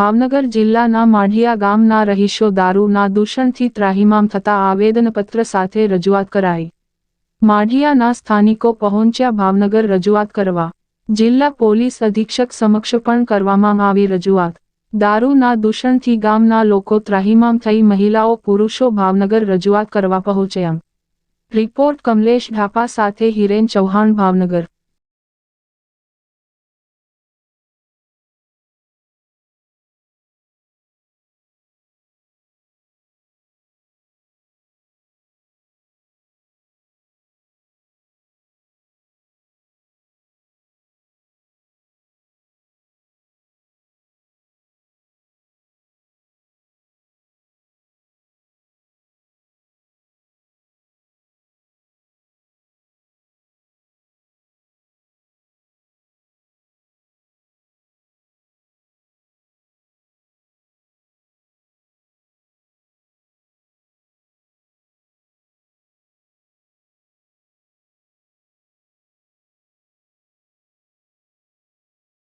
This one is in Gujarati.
ભાવનગર જિલ્લાના માઢિયા ગામના રહીશો દારૂના દૂષણથી ત્રાહિમામ થતા આવેદનપત્ર સાથે રજૂઆત કરાઈ. માઢિયાના સ્થાનિકો પહોંચ્યા ભાવનગર રજૂઆત કરવા. જિલ્લા પોલીસ અધિક્ષક સમક્ષ પણ કરવામાં આવી રજૂઆત. દારૂના દૂષણથી ગામના લોકો ત્રાહિમામ થઈ મહિલાઓ, પુરુષો ભાવનગર રજૂઆત કરવા પહોંચ્યા. રિપોર્ટ કમલેશ ઢાપા સાથે હિરેન ચૌહાણ, ભાવનગર.